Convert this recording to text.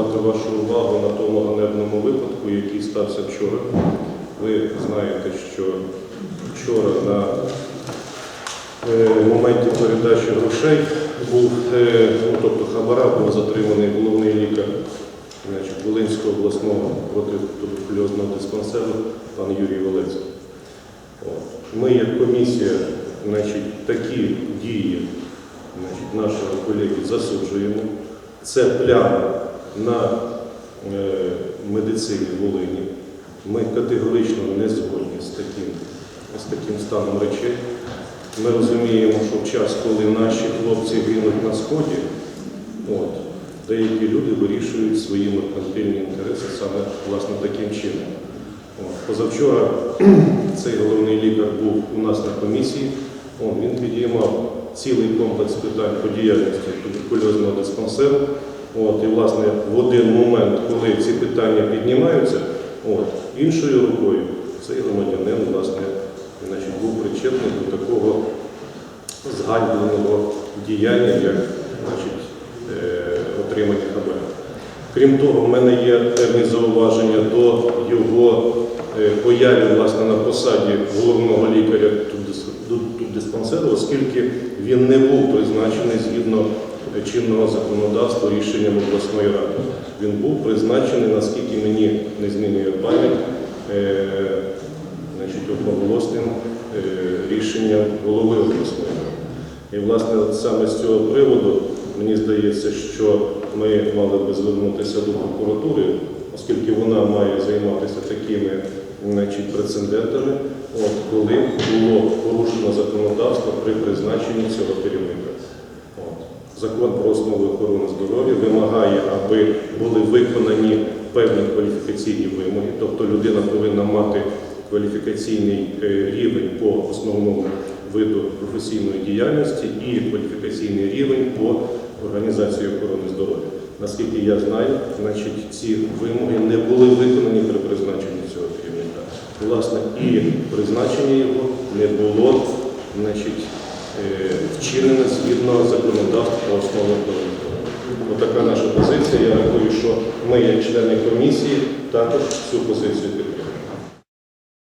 акцентувати вашу увагу на тому ганебному випадку, який стався вчора. Ви знаєте, що вчора на е, моменті передачі грошей був, е, ну, тобто хабара, був затриманий головний лікар Волинського обласного протитуберкульозного диспансеру пан Юрій Волецький. Ми як комісія значить, такі дії значить, нашого колеги засуджуємо. Це пляма на е, медицині Волині. Ми категорично не згодні з таким, з таким станом речей. Ми розуміємо, що в час, коли наші хлопці гинуть на сході, от, деякі люди вирішують свої меркантильні інтереси саме власне таким чином. От. Позавчора цей головний лікар був у нас на комісії. От, він підіймав цілий комплекс питань по діяльності туберкульозного диспансеру. От, і, власне, в один момент, коли ці питання піднімаються, от, іншою рукою цей громадянин власне, значить, був причетний до такого зганьбленого діяння, як значить, е, отримання хабаря. Крім того, в мене є певні зауваження до його е, появи власне, на посаді головного лікаря ду- тубдиспансеру, оскільки він не був призначений згідно чинного законодавства рішенням обласної ради. Він був призначений, наскільки мені не змінює пам'ять, е, одноголосним е, рішенням голови обласної ради. І, власне, саме з цього приводу мені здається, що ми мали би звернутися до прокуратури, оскільки вона має займатися такими значить, прецедентами, от, коли було порушено законодавство при призначенні цього керівника. Закон про основи охорони здоров'я вимагає, аби були виконані певні кваліфікаційні вимоги, тобто людина повинна мати кваліфікаційний е, рівень по основному виду професійної діяльності і кваліфікаційний рівень по організації охорони здоров'я. Наскільки я знаю, значить, ці вимоги не були виконані при призначенні цього керівника. Власне, і призначення його не було значить, е, вчинене згідно законодавства основного. Отака наша позиція. Я рахую, що ми, як члени комісії, також цю позицію підтримуємо.